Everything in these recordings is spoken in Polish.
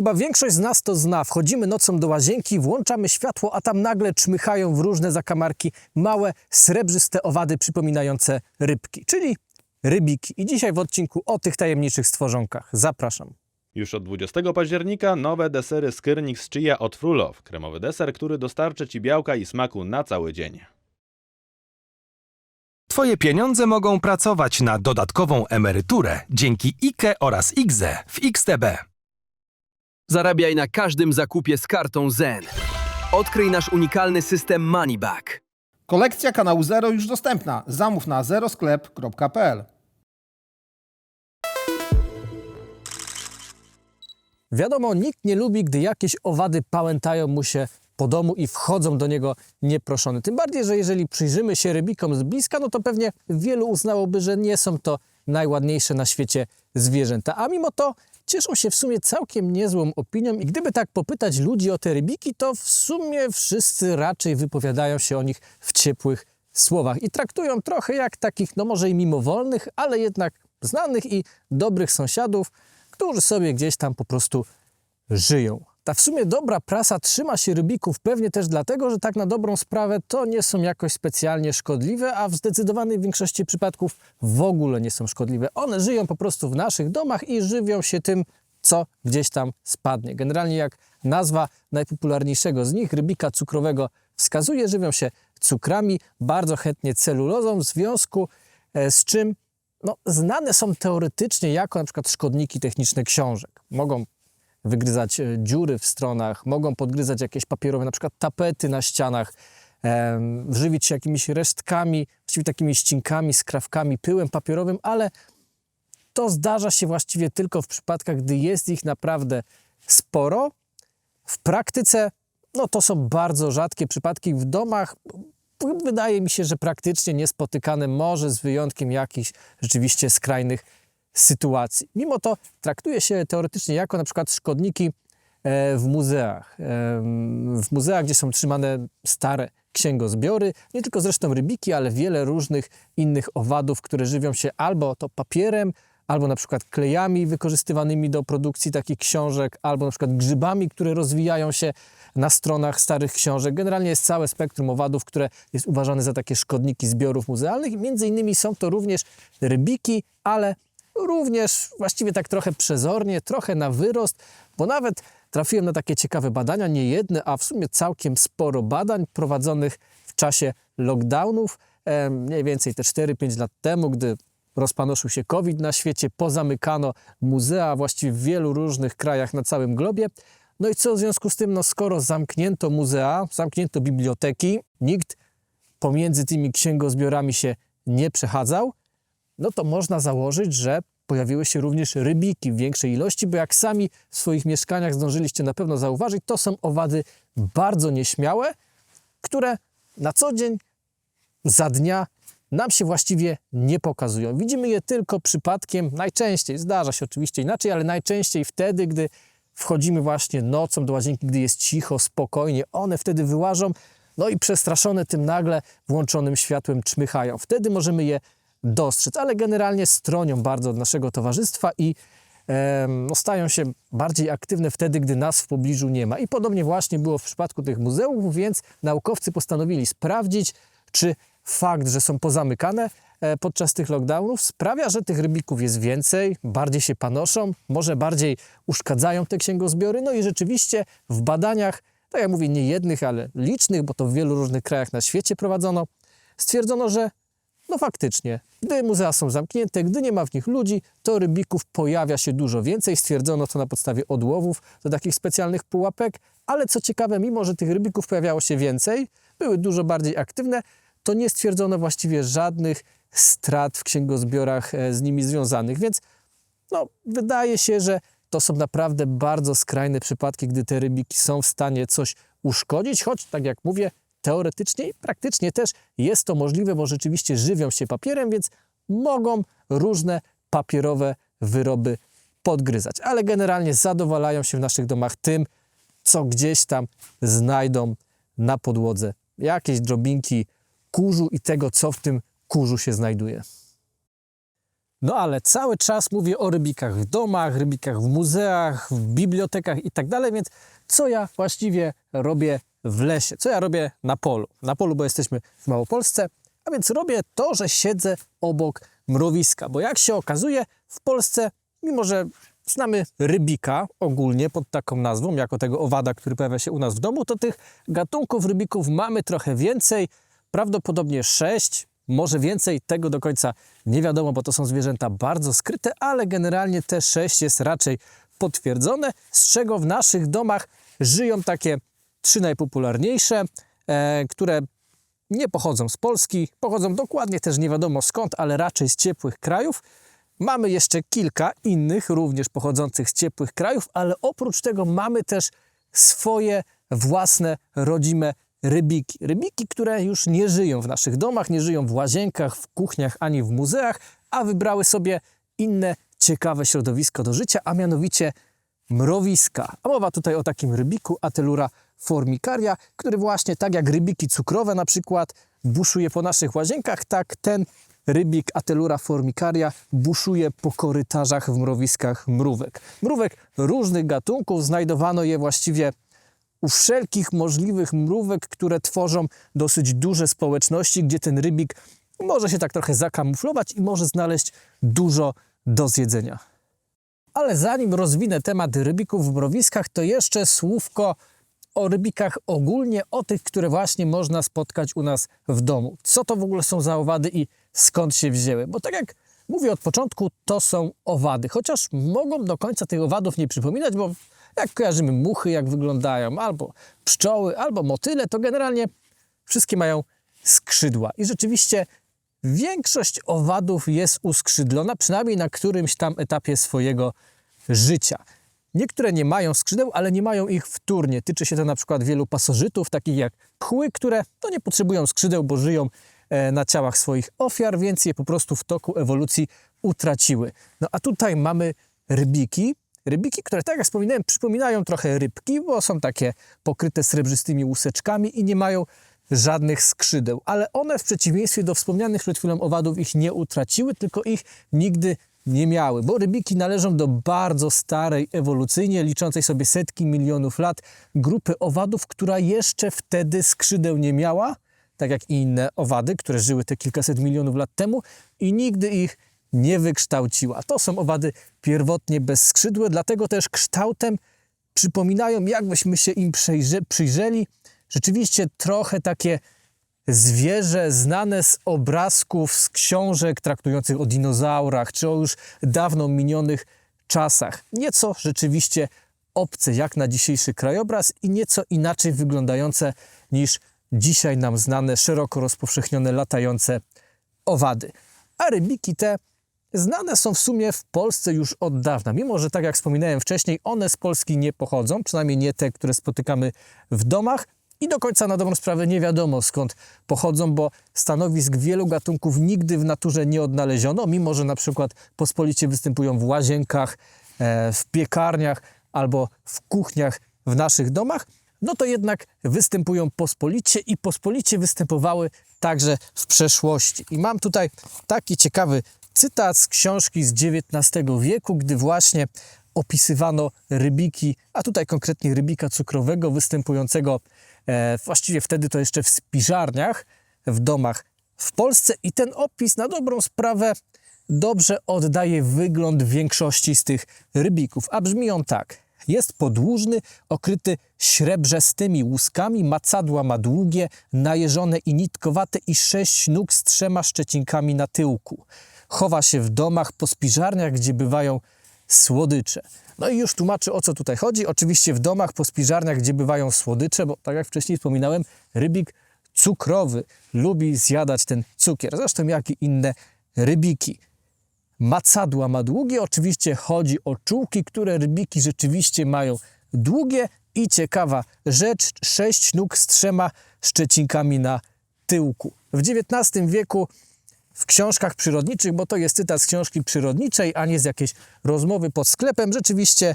Chyba większość z nas to zna. Wchodzimy nocą do łazienki, włączamy światło, a tam nagle czmychają w różne zakamarki małe, srebrzyste owady przypominające rybki, czyli rybiki. I dzisiaj w odcinku o tych tajemniczych stworzonkach. Zapraszam. Już od 20 października nowe desery Skyrnik z Chia od Frulow. Kremowy deser, który dostarczy Ci białka i smaku na cały dzień. Twoje pieniądze mogą pracować na dodatkową emeryturę dzięki IKE oraz IGZE w XTB. Zarabiaj na każdym zakupie z kartą Zen. Odkryj nasz unikalny system Moneyback. Kolekcja kanału Zero już dostępna. Zamów na zerosklep.pl. Wiadomo, nikt nie lubi, gdy jakieś owady pałętają mu się po domu i wchodzą do niego nieproszone. Tym bardziej, że jeżeli przyjrzymy się rybikom z bliska, no to pewnie wielu uznałoby, że nie są to najładniejsze na świecie zwierzęta. A mimo to cieszą się w sumie całkiem niezłą opinią i gdyby tak popytać ludzi o te rybiki, to w sumie wszyscy raczej wypowiadają się o nich w ciepłych słowach i traktują trochę jak takich, no może i mimowolnych, ale jednak znanych i dobrych sąsiadów, którzy sobie gdzieś tam po prostu żyją. Ta w sumie dobra prasa trzyma się rybików pewnie też dlatego, że tak na dobrą sprawę to nie są jakoś specjalnie szkodliwe, a w zdecydowanej większości przypadków w ogóle nie są szkodliwe. One żyją po prostu w naszych domach i żywią się tym, co gdzieś tam spadnie. Generalnie jak nazwa najpopularniejszego z nich, rybika cukrowego, wskazuje, żywią się cukrami, bardzo chętnie celulozą, w związku e, z czym no, znane są teoretycznie jako na przykład szkodniki techniczne książek. Mogą wygryzać e, dziury w stronach, mogą podgryzać jakieś papierowe, na przykład tapety na ścianach, żywić się jakimiś resztkami, właściwie takimi ścinkami, skrawkami, pyłem papierowym, ale to zdarza się właściwie tylko w przypadkach, gdy jest ich naprawdę sporo. W praktyce no to są bardzo rzadkie przypadki w domach. Wydaje mi się, że praktycznie niespotykane, może z wyjątkiem jakichś rzeczywiście skrajnych sytuacji. Mimo to traktuje się teoretycznie jako na przykład szkodniki e, w muzeach. Em, W muzeach, gdzie są trzymane stare księgozbiory, nie tylko zresztą rybiki, ale wiele różnych innych owadów, które żywią się albo to papierem, albo na przykład klejami wykorzystywanymi do produkcji takich książek, albo na przykład grzybami, które rozwijają się na stronach starych książek. Generalnie jest całe spektrum owadów, które jest uważane za takie szkodniki zbiorów muzealnych. Między innymi są to również rybiki, ale również właściwie tak trochę przezornie, trochę na wyrost, bo nawet trafiłem na takie ciekawe badania, nie jedne, a w sumie całkiem sporo badań prowadzonych w czasie lockdownów, mniej więcej te 4-5 lat temu, gdy rozpanoszył się COVID na świecie, pozamykano muzea właściwie w wielu różnych krajach na całym globie. No i co w związku z tym, no skoro zamknięto muzea, zamknięto biblioteki, nikt pomiędzy tymi księgozbiorami się nie przechadzał, no to można założyć, że pojawiły się również rybiki w większej ilości, bo jak sami w swoich mieszkaniach zdążyliście na pewno zauważyć, to są owady bardzo nieśmiałe, które na co dzień, za dnia nam się właściwie nie pokazują. Widzimy je tylko przypadkiem, najczęściej, zdarza się oczywiście inaczej, ale najczęściej wtedy, gdy wchodzimy właśnie nocą do łazienki, gdy jest cicho, spokojnie, one wtedy wyłażą, no i przestraszone tym nagle włączonym światłem czmychają. Wtedy możemy je dostrzec, ale generalnie stronią bardzo od naszego towarzystwa i no, stają się bardziej aktywne wtedy, gdy nas w pobliżu nie ma. I podobnie właśnie było w przypadku tych muzeów, więc naukowcy postanowili sprawdzić, czy fakt, że są pozamykane e, podczas tych lockdownów sprawia, że tych rybików jest więcej, bardziej się panoszą, może bardziej uszkadzają te księgozbiory. No i rzeczywiście w badaniach, tak jak mówię, nie jednych, ale licznych, bo to w wielu różnych krajach na świecie prowadzono, stwierdzono, że no faktycznie, gdy muzea są zamknięte, gdy nie ma w nich ludzi, to rybików pojawia się dużo więcej. Stwierdzono to na podstawie odłowów do takich specjalnych pułapek, ale co ciekawe, mimo że tych rybików pojawiało się więcej, były dużo bardziej aktywne, to nie stwierdzono właściwie żadnych strat w księgozbiorach e, z nimi związanych, więc no, wydaje się, że to są naprawdę bardzo skrajne przypadki, gdy te rybiki są w stanie coś uszkodzić, choć tak jak mówię, teoretycznie i praktycznie też jest to możliwe, bo rzeczywiście żywią się papierem, więc mogą różne papierowe wyroby podgryzać, ale generalnie zadowalają się w naszych domach tym, co gdzieś tam znajdą na podłodze. Jakieś drobinki kurzu i tego, co w tym kurzu się znajduje. No ale cały czas mówię o rybikach w domach, rybikach w muzeach, w bibliotekach i tak dalej, więc co ja właściwie robię w lesie? Co ja robię na polu? Na polu, bo jesteśmy w Małopolsce, a więc robię to, że siedzę obok mrowiska, bo jak się okazuje, w Polsce, mimo że znamy rybika ogólnie pod taką nazwą, jako tego owada, który pojawia się u nas w domu, to tych gatunków rybików mamy trochę więcej, prawdopodobnie sześć, może więcej, tego do końca nie wiadomo, bo to są zwierzęta bardzo skryte, ale generalnie te sześć jest raczej potwierdzone, z czego w naszych domach żyją takie trzy najpopularniejsze, e, które nie pochodzą z Polski, pochodzą dokładnie też nie wiadomo skąd, ale raczej z ciepłych krajów. Mamy jeszcze kilka innych, również pochodzących z ciepłych krajów, ale oprócz tego mamy też swoje własne, rodzime rybiki. Rybiki, które już nie żyją w naszych domach, nie żyją w łazienkach, w kuchniach ani w muzeach, a wybrały sobie inne ciekawe środowisko do życia, a mianowicie mrowiska. A mowa tutaj o takim rybiku Atelura formicaria, który właśnie tak jak rybiki cukrowe na przykład buszuje po naszych łazienkach, tak ten rybik Atelura formicaria buszuje po korytarzach w mrowiskach mrówek. Mrówek różnych gatunków, znajdowano je właściwie u wszelkich możliwych mrówek, które tworzą dosyć duże społeczności, gdzie ten rybik może się tak trochę zakamuflować i może znaleźć dużo do zjedzenia. Ale zanim rozwinę temat rybików w mrowiskach, to jeszcze słówko o rybikach ogólnie, o tych, które właśnie można spotkać u nas w domu. Co to w ogóle są za owady i skąd się wzięły? Bo tak jak mówię od początku, to są owady, chociaż mogą do końca tych owadów nie przypominać, bo jak kojarzymy muchy, jak wyglądają, albo pszczoły, albo motyle, to generalnie wszystkie mają skrzydła. I rzeczywiście większość owadów jest uskrzydlona, przynajmniej na którymś tam etapie swojego życia. Niektóre nie mają skrzydeł, ale nie mają ich wtórnie. Tyczy się to na przykład wielu pasożytów, takich jak pchły, które to nie potrzebują skrzydeł, bo żyją e, na ciałach swoich ofiar, więc je po prostu w toku ewolucji utraciły. No a tutaj mamy rybiki. Rybiki, które tak jak wspominałem, przypominają trochę rybki, bo są takie pokryte srebrzystymi łuseczkami i nie mają żadnych skrzydeł, ale one w przeciwieństwie do wspomnianych przed chwilą owadów ich nie utraciły, tylko ich nigdy nie miały, bo rybiki należą do bardzo starej ewolucyjnie, liczącej sobie setki milionów lat, grupy owadów, która jeszcze wtedy skrzydeł nie miała, tak jak inne owady, które żyły te kilkaset milionów lat temu i nigdy ich nie wykształciła. To są owady pierwotnie bezskrzydłe, dlatego też kształtem przypominają, jakbyśmy się im przyjrzeli, rzeczywiście trochę takie zwierzę znane z obrazków, z książek traktujących o dinozaurach, czy o już dawno minionych czasach. Nieco rzeczywiście obce jak na dzisiejszy krajobraz i nieco inaczej wyglądające niż dzisiaj nam znane, szeroko rozpowszechnione, latające owady. A rybiki te znane są w sumie w Polsce już od dawna. Mimo, że tak jak wspominałem wcześniej, one z Polski nie pochodzą, przynajmniej nie te, które spotykamy w domach. I do końca na dobrą sprawę nie wiadomo skąd pochodzą, bo stanowisk wielu gatunków nigdy w naturze nie odnaleziono, mimo że na przykład pospolicie występują w łazienkach, e, w piekarniach albo w kuchniach w naszych domach, no to jednak występują pospolicie i pospolicie występowały także w przeszłości. I mam tutaj taki ciekawy cytat z książki z XIX wieku, gdy właśnie opisywano rybiki, a tutaj konkretnie rybika cukrowego występującego e, właściwie wtedy to jeszcze w spiżarniach, w domach w Polsce i ten opis na dobrą sprawę dobrze oddaje wygląd większości z tych rybików, a brzmi on tak. Jest podłużny, okryty śrebrzestymi łuskami, macadła ma długie, najeżone i nitkowate i sześć nóg z trzema szczecinkami na tyłku. Chowa się w domach po spiżarniach, gdzie bywają słodycze. No i już tłumaczę o co tutaj chodzi. Oczywiście w domach po spiżarniach, gdzie bywają słodycze, bo tak jak wcześniej wspominałem, rybik cukrowy lubi zjadać ten cukier, zresztą jak i inne rybiki. Macadła ma długie, oczywiście chodzi o czułki, które rybiki rzeczywiście mają długie i ciekawa rzecz, sześć nóg z trzema szczecinkami na tyłku. W XIX wieku w książkach przyrodniczych, bo to jest cytat z książki przyrodniczej, a nie z jakiejś rozmowy pod sklepem, rzeczywiście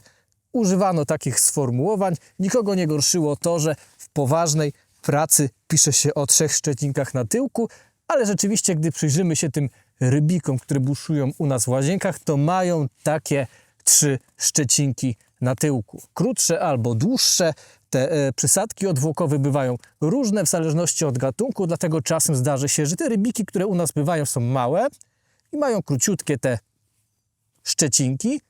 używano takich sformułowań. Nikogo nie gorszyło to, że w poważnej pracy pisze się o trzech szczecinkach na tyłku, ale rzeczywiście, gdy przyjrzymy się tym rybikom, które buszują u nas w łazienkach, to mają takie trzy szczecinki na tyłku. Krótsze albo dłuższe. Te e, przysadki odwłokowe bywają różne w zależności od gatunku, dlatego czasem zdarzy się, że te rybiki, które u nas bywają, są małe i mają króciutkie te szczecinki,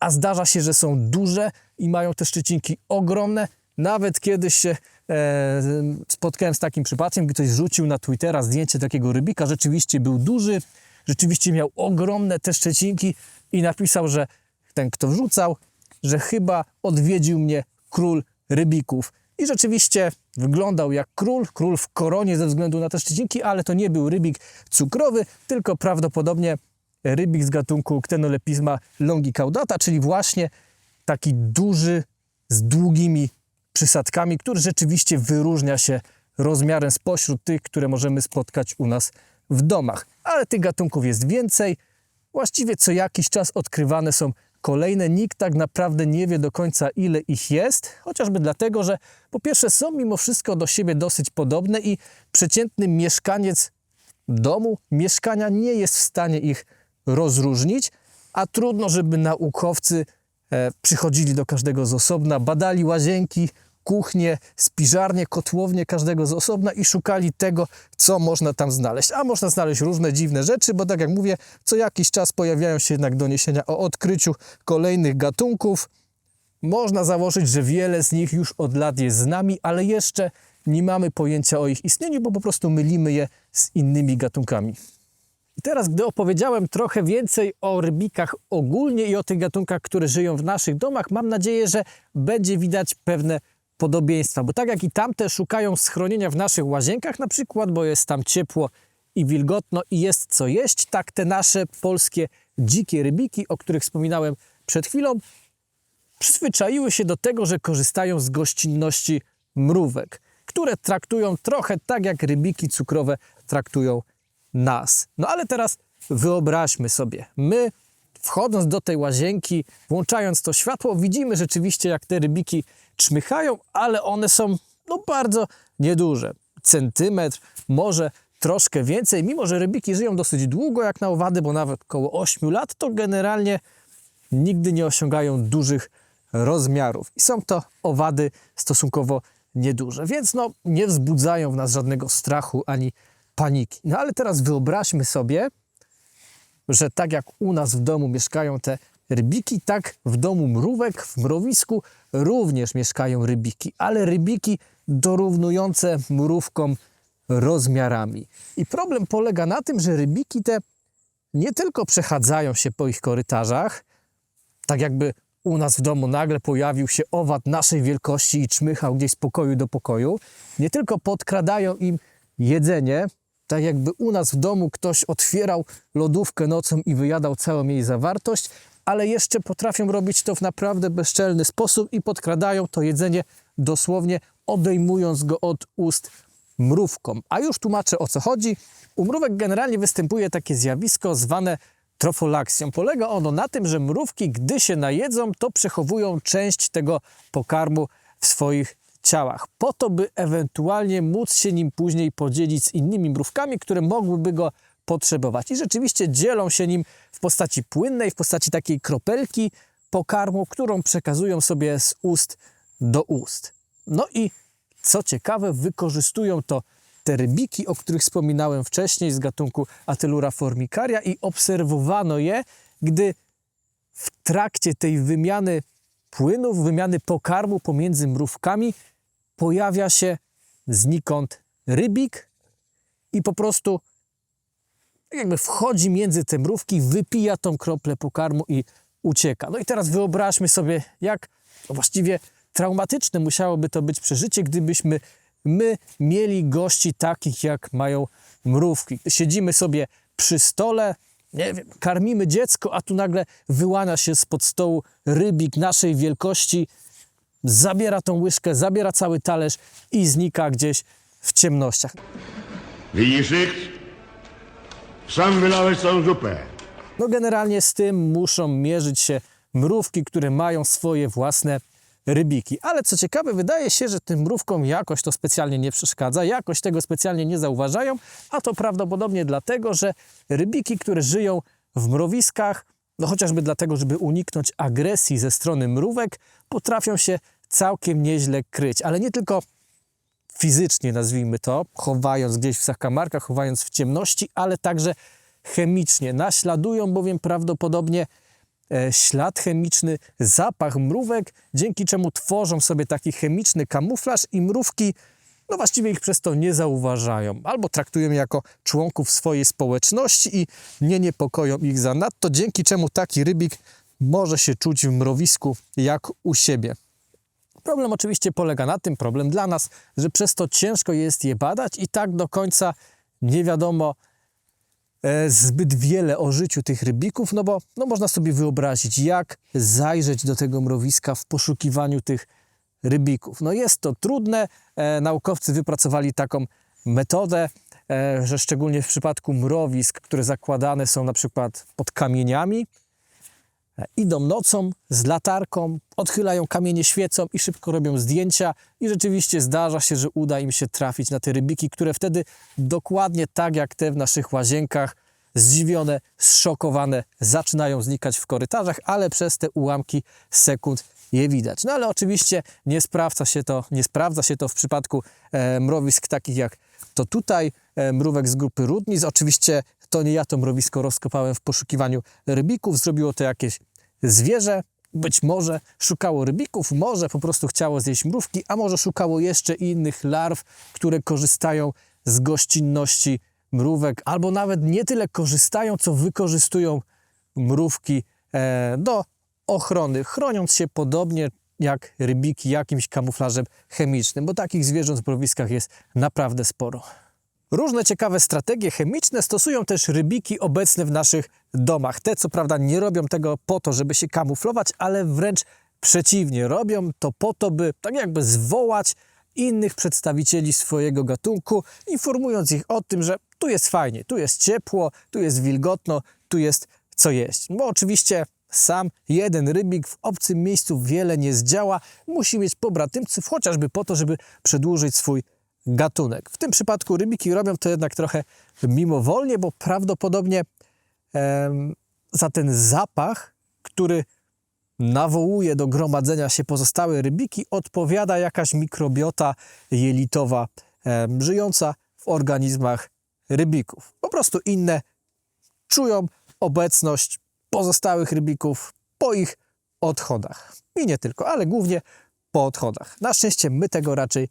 a zdarza się, że są duże i mają te szczecinki ogromne. Nawet kiedyś się e, spotkałem z takim przypadkiem, gdy ktoś rzucił na Twittera zdjęcie takiego rybika, rzeczywiście był duży, rzeczywiście miał ogromne te szczecinki i napisał, że ten, kto wrzucał, że chyba odwiedził mnie król rybików. I rzeczywiście wyglądał jak król, król w koronie ze względu na te szczecinki, ale to nie był rybik cukrowy, tylko prawdopodobnie rybik z gatunku Ctenolepisma longicaudata, czyli właśnie taki duży, z długimi przysadkami, który rzeczywiście wyróżnia się rozmiarem spośród tych, które możemy spotkać u nas w domach. Ale tych gatunków jest więcej. Właściwie co jakiś czas odkrywane są kolejne. Nikt tak naprawdę nie wie do końca, ile ich jest, chociażby dlatego, że po pierwsze są mimo wszystko do siebie dosyć podobne i przeciętny mieszkaniec domu, mieszkania nie jest w stanie ich rozróżnić, a trudno, żeby naukowcy e, przychodzili do każdego z osobna, badali łazienki, kuchnie, spiżarnie, kotłownie każdego z osobna i szukali tego, co można tam znaleźć. A można znaleźć różne dziwne rzeczy, bo tak jak mówię, co jakiś czas pojawiają się jednak doniesienia o odkryciu kolejnych gatunków. Można założyć, że wiele z nich już od lat jest z nami, ale jeszcze nie mamy pojęcia o ich istnieniu, bo po prostu mylimy je z innymi gatunkami. I teraz, gdy opowiedziałem trochę więcej o rybikach ogólnie i o tych gatunkach, które żyją w naszych domach, mam nadzieję, że będzie widać pewne podobieństwa, bo tak jak i tamte szukają schronienia w naszych łazienkach na przykład, bo jest tam ciepło i wilgotno i jest co jeść, tak te nasze polskie dzikie rybiki, o których wspominałem przed chwilą, przyzwyczaiły się do tego, że korzystają z gościnności mrówek, które traktują trochę tak, jak rybiki cukrowe traktują nas. No ale teraz wyobraźmy sobie, my wchodząc do tej łazienki, włączając to światło, widzimy rzeczywiście, jak te rybiki czmychają, ale one są no, bardzo nieduże. Centymetr, może troszkę więcej. Mimo, że rybiki żyją dosyć długo, jak na owady, bo nawet około 8 lat, to generalnie nigdy nie osiągają dużych rozmiarów. I są to owady stosunkowo nieduże, więc no, nie wzbudzają w nas żadnego strachu ani paniki. No ale teraz wyobraźmy sobie, że tak jak u nas w domu mieszkają te rybiki, tak w domu mrówek, w mrowisku również mieszkają rybiki, ale rybiki dorównujące mrówkom rozmiarami. I problem polega na tym, że rybiki te nie tylko przechadzają się po ich korytarzach, tak jakby u nas w domu nagle pojawił się owad naszej wielkości i czmychał gdzieś z pokoju do pokoju, nie tylko podkradają im jedzenie, tak jakby u nas w domu ktoś otwierał lodówkę nocą i wyjadał całą jej zawartość, ale jeszcze potrafią robić to w naprawdę bezczelny sposób i podkradają to jedzenie dosłownie odejmując go od ust mrówkom. A już tłumaczę o co chodzi. U mrówek generalnie występuje takie zjawisko zwane trofolaksją. Polega ono na tym, że mrówki, gdy się najedzą, to przechowują część tego pokarmu w swoich ciałach, po to, by ewentualnie móc się nim później podzielić z innymi mrówkami, które mogłyby go potrzebować. I rzeczywiście dzielą się nim w postaci płynnej, w postaci takiej kropelki pokarmu, którą przekazują sobie z ust do ust. No i co ciekawe, wykorzystują to te rybiki, o których wspominałem wcześniej z gatunku Atelura formicaria i obserwowano je, gdy w trakcie tej wymiany płynów, wymiany pokarmu pomiędzy mrówkami pojawia się znikąd rybik i po prostu jakby wchodzi między te mrówki, wypija tą kroplę pokarmu i ucieka. No i teraz wyobraźmy sobie, jak no właściwie traumatyczne musiałoby to być przeżycie, gdybyśmy my mieli gości takich, jak mają mrówki. Siedzimy sobie przy stole, nie wiem, karmimy dziecko, a tu nagle wyłania się spod stołu rybik naszej wielkości, zabiera tą łyżkę, zabiera cały talerz i znika gdzieś w ciemnościach. Widzisz ich? Sam wylałeś całą zupę. No generalnie z tym muszą mierzyć się mrówki, które mają swoje własne rybiki. Ale co ciekawe, wydaje się, że tym mrówkom jakoś to specjalnie nie przeszkadza, jakoś tego specjalnie nie zauważają, a to prawdopodobnie dlatego, że rybiki, które żyją w mrowiskach, no chociażby dlatego, żeby uniknąć agresji ze strony mrówek, potrafią się całkiem nieźle kryć, ale nie tylko fizycznie, nazwijmy to, chowając gdzieś w zakamarkach, chowając w ciemności, ale także chemicznie. Naśladują bowiem prawdopodobnie e, ślad chemiczny, zapach mrówek, dzięki czemu tworzą sobie taki chemiczny kamuflaż i mrówki no właściwie ich przez to nie zauważają, albo traktują jako członków swojej społeczności i nie niepokoją ich zanadto, dzięki czemu taki rybik może się czuć w mrowisku jak u siebie. Problem oczywiście polega na tym, problem dla nas, że przez to ciężko jest je badać i tak do końca nie wiadomo e, zbyt wiele o życiu tych rybików, no bo no można sobie wyobrazić, jak zajrzeć do tego mrowiska w poszukiwaniu tych rybików. No jest to trudne, e, naukowcy wypracowali taką metodę, e, że szczególnie w przypadku mrowisk, które zakładane są na przykład pod kamieniami, idą nocą z latarką, odchylają kamienie, świecą i szybko robią zdjęcia i rzeczywiście zdarza się, że uda im się trafić na te rybiki, które wtedy dokładnie tak jak te w naszych łazienkach, zdziwione, zszokowane, zaczynają znikać w korytarzach, ale przez te ułamki sekund je widać. No ale oczywiście nie sprawdza się to, nie sprawdza się to w przypadku e, mrowisk takich jak to tutaj, e, mrówek z grupy Rudnis. Oczywiście to nie ja to mrowisko rozkopałem w poszukiwaniu rybików, zrobiło to jakieś zwierzę, być może szukało rybików, może po prostu chciało zjeść mrówki, a może szukało jeszcze innych larw, które korzystają z gościnności mrówek, albo nawet nie tyle korzystają, co wykorzystują mrówki e, do ochrony, chroniąc się podobnie jak rybiki jakimś kamuflażem chemicznym, bo takich zwierząt w mrowiskach jest naprawdę sporo. Różne ciekawe strategie chemiczne stosują też rybiki obecne w naszych domach. Te, co prawda, nie robią tego po to, żeby się kamuflować, ale wręcz przeciwnie. Robią to po to, by tak jakby zwołać innych przedstawicieli swojego gatunku, informując ich o tym, że tu jest fajnie, tu jest ciepło, tu jest wilgotno, tu jest co jeść. Bo oczywiście sam jeden rybik w obcym miejscu wiele nie zdziała, musi mieć pobratymców, chociażby po to, żeby przedłużyć swój gatunek. W tym przypadku rybiki robią to jednak trochę mimowolnie, bo prawdopodobnie em, za ten zapach, który nawołuje do gromadzenia się pozostałe rybiki, odpowiada jakaś mikrobiota jelitowa em, żyjąca w organizmach rybików. Po prostu inne czują obecność pozostałych rybików po ich odchodach. I nie tylko, ale głównie po odchodach. Na szczęście my tego raczej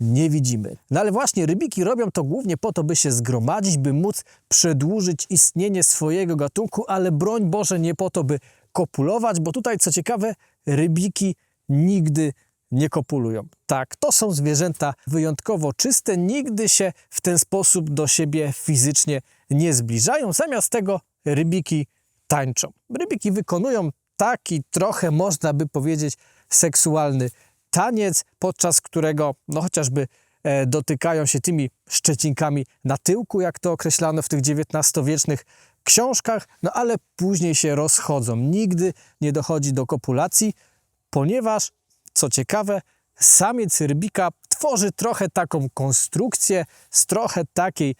nie widzimy. No ale właśnie rybiki robią to głównie po to, by się zgromadzić, by móc przedłużyć istnienie swojego gatunku, ale broń Boże nie po to, by kopulować, bo tutaj co ciekawe, rybiki nigdy nie kopulują. Tak, to są zwierzęta wyjątkowo czyste, nigdy się w ten sposób do siebie fizycznie nie zbliżają. Zamiast tego rybiki tańczą. Rybiki wykonują taki trochę, można by powiedzieć, seksualny taniec, podczas którego no chociażby e, dotykają się tymi szczecinkami na tyłku, jak to określano w tych XIX-wiecznych książkach, no ale później się rozchodzą. Nigdy nie dochodzi do kopulacji, ponieważ, co ciekawe, samiec rybika tworzy trochę taką konstrukcję z trochę takiej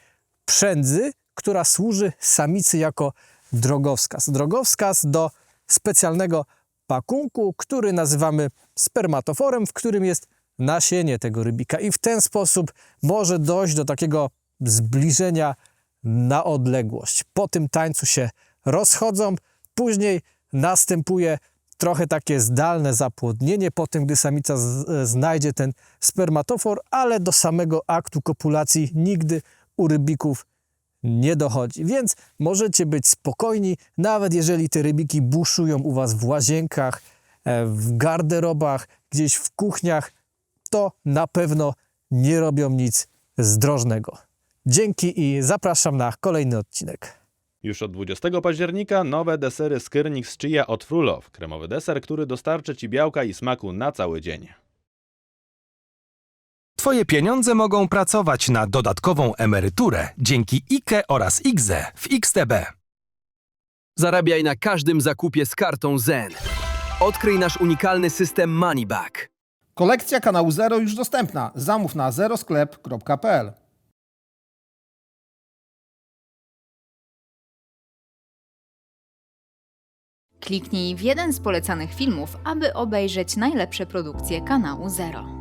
przędzy, która służy samicy jako drogowskaz. Drogowskaz do specjalnego pakunku, który nazywamy spermatoforem, w którym jest nasienie tego rybika. I w ten sposób może dojść do takiego zbliżenia na odległość. Po tym tańcu się rozchodzą, później następuje trochę takie zdalne zapłodnienie, po tym gdy samica znajdzie ten spermatofor, ale do samego aktu kopulacji nigdy u rybików nie dochodzi. Więc możecie być spokojni, nawet jeżeli te rybiki buszują u Was w łazienkach, w garderobach, gdzieś w kuchniach, to na pewno nie robią nic zdrożnego. Dzięki i zapraszam na kolejny odcinek. Już od 20 października nowe desery Skyrnik z Chia od Frulow. Kremowy deser, który dostarczy Ci białka i smaku na cały dzień. Twoje pieniądze mogą pracować na dodatkową emeryturę dzięki IKE oraz IGZE w XTB. Zarabiaj na każdym zakupie z kartą Zen. Odkryj nasz unikalny system Moneyback. Kolekcja kanału Zero już dostępna. Zamów na zerosklep.pl. Kliknij w jeden z polecanych filmów, aby obejrzeć najlepsze produkcje kanału Zero.